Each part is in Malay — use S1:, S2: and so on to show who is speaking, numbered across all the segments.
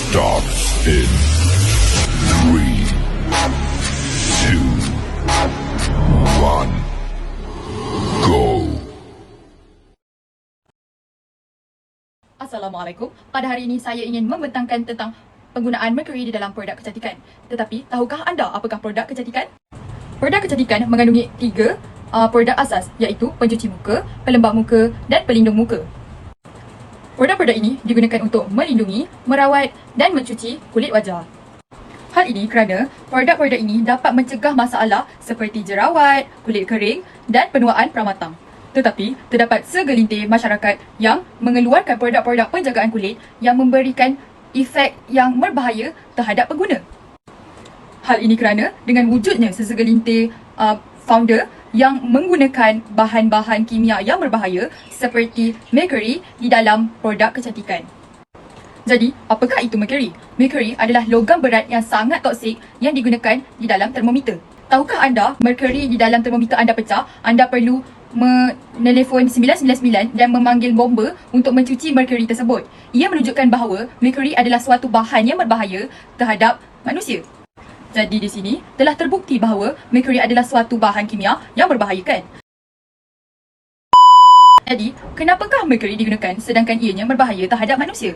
S1: starts in three, two, one. Assalamualaikum. Pada hari ini saya ingin membentangkan tentang penggunaan Mercury di dalam produk kecantikan. Tetapi tahukah anda apakah produk kecantikan? Produk kecantikan mengandungi tiga uh, produk asas iaitu pencuci muka, pelembab muka dan pelindung muka. Produk-produk ini digunakan untuk melindungi, merawat dan mencuci kulit wajah. Hal ini kerana produk-produk ini dapat mencegah masalah seperti jerawat, kulit kering dan penuaan pramatang. Tetapi, terdapat segelintir masyarakat yang mengeluarkan produk-produk penjagaan kulit yang memberikan efek yang berbahaya terhadap pengguna. Hal ini kerana dengan wujudnya sesegelintir uh, founder yang menggunakan bahan-bahan kimia yang berbahaya seperti mercury di dalam produk kecantikan. Jadi, apakah itu mercury? Mercury adalah logam berat yang sangat toksik yang digunakan di dalam termometer. Tahukah anda mercury di dalam termometer anda pecah, anda perlu menelefon 999 dan memanggil bomba untuk mencuci mercury tersebut. Ia menunjukkan bahawa mercury adalah suatu bahan yang berbahaya terhadap manusia. Jadi di sini telah terbukti bahawa mercury adalah suatu bahan kimia yang berbahayakan. Jadi, kenapakah mercury digunakan sedangkan ianya berbahaya terhadap manusia?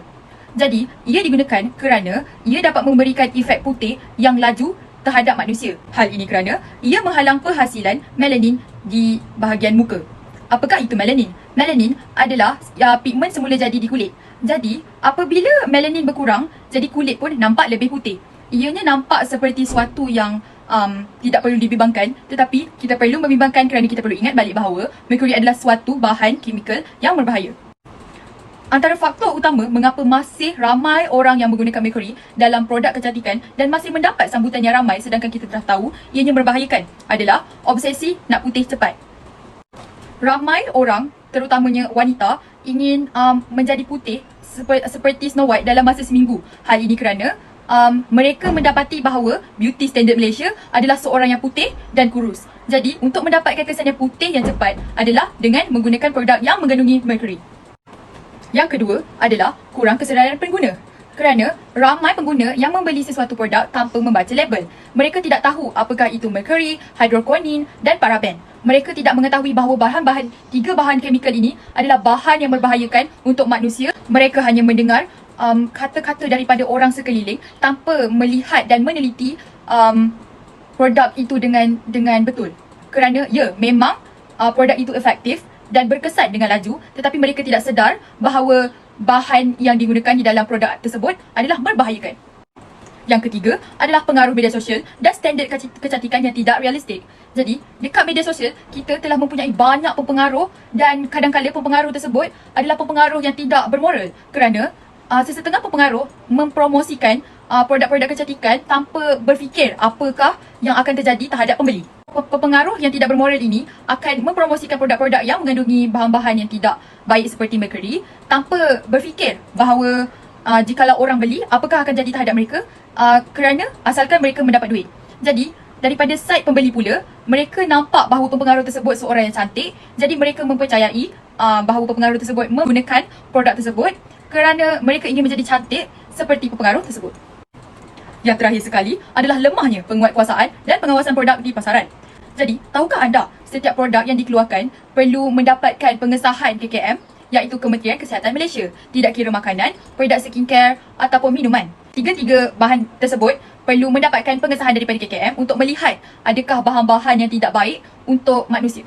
S1: Jadi, ia digunakan kerana ia dapat memberikan efek putih yang laju terhadap manusia. Hal ini kerana ia menghalang penghasilan melanin di bahagian muka. Apakah itu melanin? Melanin adalah ya, pigmen semula jadi di kulit. Jadi, apabila melanin berkurang, jadi kulit pun nampak lebih putih. Ianya nampak seperti suatu yang um, tidak perlu dibimbangkan tetapi kita perlu membimbangkan kerana kita perlu ingat balik bahawa merkuri adalah suatu bahan kimikal yang berbahaya. Antara faktor utama mengapa masih ramai orang yang menggunakan merkuri dalam produk kecantikan dan masih mendapat sambutan yang ramai sedangkan kita telah tahu ianya membahayakan adalah obsesi nak putih cepat. Ramai orang, terutamanya wanita, ingin um, menjadi putih seperti Snow White dalam masa seminggu. Hal ini kerana um, mereka mendapati bahawa beauty standard Malaysia adalah seorang yang putih dan kurus. Jadi, untuk mendapatkan kesan yang putih yang cepat adalah dengan menggunakan produk yang mengandungi merkuri. Yang kedua adalah kurang kesedaran pengguna. Kerana ramai pengguna yang membeli sesuatu produk tanpa membaca label. Mereka tidak tahu apakah itu mercury, hydroquinone dan paraben. Mereka tidak mengetahui bahawa bahan-bahan tiga bahan kemikal ini adalah bahan yang membahayakan untuk manusia. Mereka hanya mendengar um, kata-kata daripada orang sekeliling tanpa melihat dan meneliti um, produk itu dengan dengan betul. Kerana ya memang uh, produk itu efektif dan berkesan dengan laju tetapi mereka tidak sedar bahawa bahan yang digunakan di dalam produk tersebut adalah membahayakan. Yang ketiga adalah pengaruh media sosial dan standard kecantikan yang tidak realistik. Jadi, dekat media sosial, kita telah mempunyai banyak pempengaruh dan kadang-kadang pempengaruh tersebut adalah pempengaruh yang tidak bermoral kerana uh, sesetengah pempengaruh mempromosikan uh, produk-produk kecantikan tanpa berfikir apakah yang akan terjadi terhadap pembeli. Pengaruh yang tidak bermoral ini akan mempromosikan produk-produk yang mengandungi bahan-bahan yang tidak baik seperti mercury tanpa berfikir bahawa uh, jikalau orang beli apakah akan jadi terhadap mereka? Uh, kerana asalkan mereka mendapat duit. Jadi daripada side pembeli pula mereka nampak bahawa pengaruh tersebut seorang yang cantik. Jadi mereka mempercayai uh, bahawa pengaruh tersebut menggunakan produk tersebut kerana mereka ingin menjadi cantik seperti pengaruh tersebut. Yang terakhir sekali adalah lemahnya penguatkuasaan dan pengawasan produk di pasaran. Jadi, tahukah anda setiap produk yang dikeluarkan perlu mendapatkan pengesahan KKM iaitu Kementerian Kesihatan Malaysia. Tidak kira makanan, produk skincare ataupun minuman. Tiga-tiga bahan tersebut perlu mendapatkan pengesahan daripada KKM untuk melihat adakah bahan-bahan yang tidak baik untuk manusia.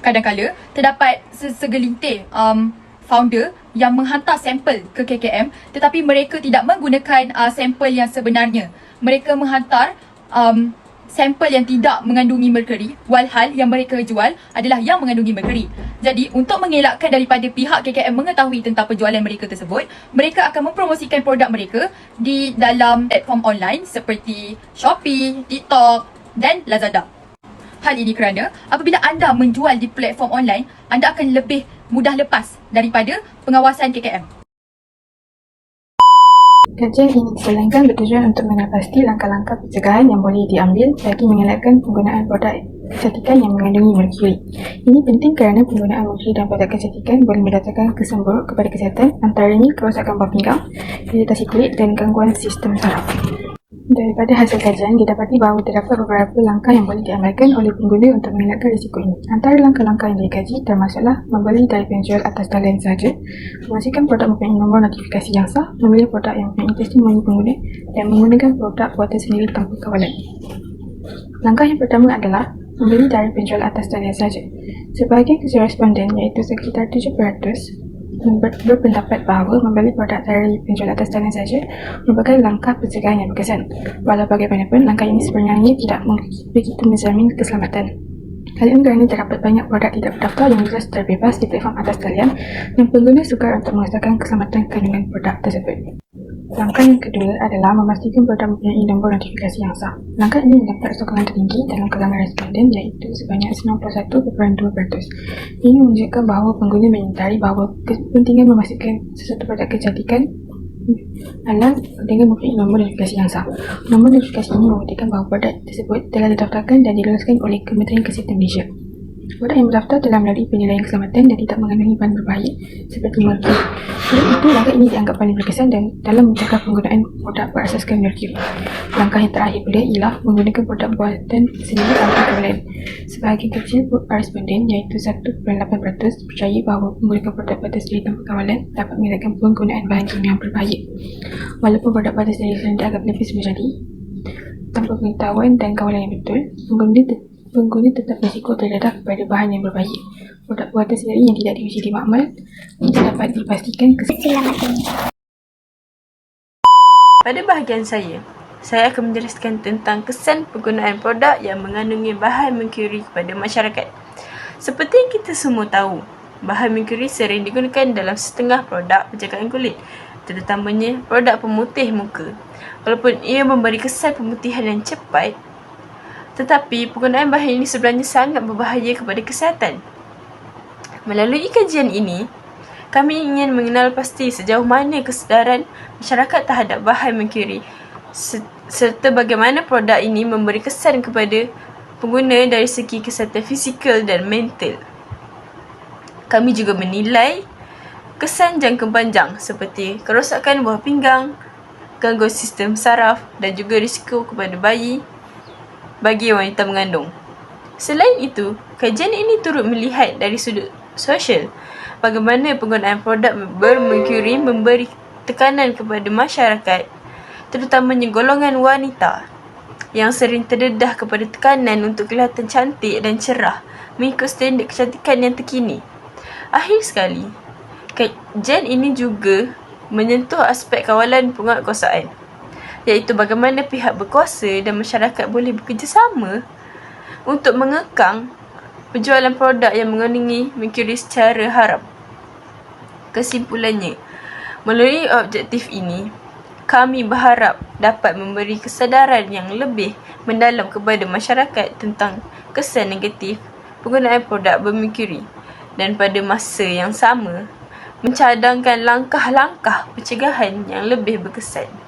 S1: Kadang-kala terdapat segelintir um, founder yang menghantar sampel ke KKM tetapi mereka tidak menggunakan uh, sampel yang sebenarnya. Mereka menghantar um, sampel yang tidak mengandungi merkuri walhal yang mereka jual adalah yang mengandungi merkuri. Jadi untuk mengelakkan daripada pihak KKM mengetahui tentang penjualan mereka tersebut, mereka akan mempromosikan produk mereka di dalam platform online seperti Shopee, TikTok dan Lazada. Hal ini kerana apabila anda menjual di platform online, anda akan lebih mudah lepas daripada pengawasan KKM.
S2: Kajian ini dijalankan bertujuan untuk menapasti langkah-langkah pencegahan yang boleh diambil bagi mengelakkan penggunaan produk kecantikan yang mengandungi merkuri. Ini penting kerana penggunaan merkuri dalam produk kecantikan boleh mendatangkan kesan buruk kepada kesihatan antaranya kerosakan buah pinggang, iritasi kulit dan gangguan sistem saraf. Daripada hasil kajian, didapati bahawa terdapat beberapa langkah yang boleh diamalkan oleh pengguna untuk mengelakkan risiko ini. Antara langkah-langkah yang dikaji termasuklah membeli dari penjual atas talian sahaja, memastikan produk mempunyai nombor notifikasi yang sah, membeli produk yang mempunyai testimoni pengguna dan menggunakan produk buatan sendiri tanpa kawalan. Langkah yang pertama adalah membeli dari penjual atas talian sahaja. Sebahagian kecil responden iaitu sekitar 7% ber- berpendapat bahawa membeli produk dari penjual atas talian sahaja merupakan langkah pencegahan yang berkesan. Walau bagaimanapun, langkah ini sebenarnya tidak begitu menjamin keselamatan. Hal ini kerana terdapat banyak produk tidak berdaftar yang jelas terbebas di platform atas talian dan pengguna sukar untuk merasakan keselamatan kandungan produk tersebut. Langkah yang kedua adalah memastikan produk mempunyai nombor notifikasi yang sah. Langkah ini mendapat sokongan tertinggi dalam kalangan responden iaitu sebanyak 91.2%. Ini menunjukkan bahawa pengguna menyedari bahawa kepentingan memastikan sesuatu produk kecantikan adalah dengan mempunyai nombor notifikasi yang sah. Nombor notifikasi ini membuktikan bahawa produk tersebut telah didaftarkan dan diluluskan oleh Kementerian Kesihatan Malaysia. Produk yang berdaftar telah melalui penilaian keselamatan dan tidak mengandungi bahan berbahaya seperti merkuri. Oleh itu, langkah ini dianggap paling berkesan dan dalam mencegah penggunaan produk berasaskan merkuri. Langkah yang terakhir pula ialah menggunakan produk buatan sendiri tanpa kawalan. Sebahagian kecil responden iaitu 1.8% percaya bahawa menggunakan produk buatan sendiri tanpa kawalan dapat mengelakkan penggunaan bahan kimia yang berbahaya. Walaupun produk buatan sendiri sering dianggap lebih menjadi tanpa pengetahuan dan kawalan yang betul, pengguna pengguna tetap berisiko terdedah kepada bahan yang berbahaya. Produk buatan sendiri yang tidak diuji di makmal tidak dapat dipastikan keselamatan.
S3: Pada bahagian saya, saya akan menjelaskan tentang kesan penggunaan produk yang mengandungi bahan merkuri kepada masyarakat. Seperti yang kita semua tahu, bahan merkuri sering digunakan dalam setengah produk penjagaan kulit, terutamanya produk pemutih muka. Walaupun ia memberi kesan pemutihan yang cepat, tetapi penggunaan bahan ini sebenarnya sangat berbahaya kepada kesihatan. Melalui kajian ini, kami ingin mengenal pasti sejauh mana kesedaran masyarakat terhadap bahan merkuri serta bagaimana produk ini memberi kesan kepada pengguna dari segi kesihatan fizikal dan mental. Kami juga menilai kesan jangka panjang seperti kerosakan buah pinggang, gangguan sistem saraf dan juga risiko kepada bayi bagi wanita mengandung. Selain itu, kajian ini turut melihat dari sudut sosial bagaimana penggunaan produk bermerkuri memberi tekanan kepada masyarakat terutamanya golongan wanita yang sering terdedah kepada tekanan untuk kelihatan cantik dan cerah mengikut standard kecantikan yang terkini. Akhir sekali, kajian ini juga menyentuh aspek kawalan penguatkuasaan iaitu bagaimana pihak berkuasa dan masyarakat boleh bekerjasama untuk mengekang penjualan produk yang mengandungi merkuri secara haram. Kesimpulannya, melalui objektif ini, kami berharap dapat memberi kesedaran yang lebih mendalam kepada masyarakat tentang kesan negatif penggunaan produk bermerkuri dan pada masa yang sama mencadangkan langkah-langkah pencegahan yang lebih berkesan.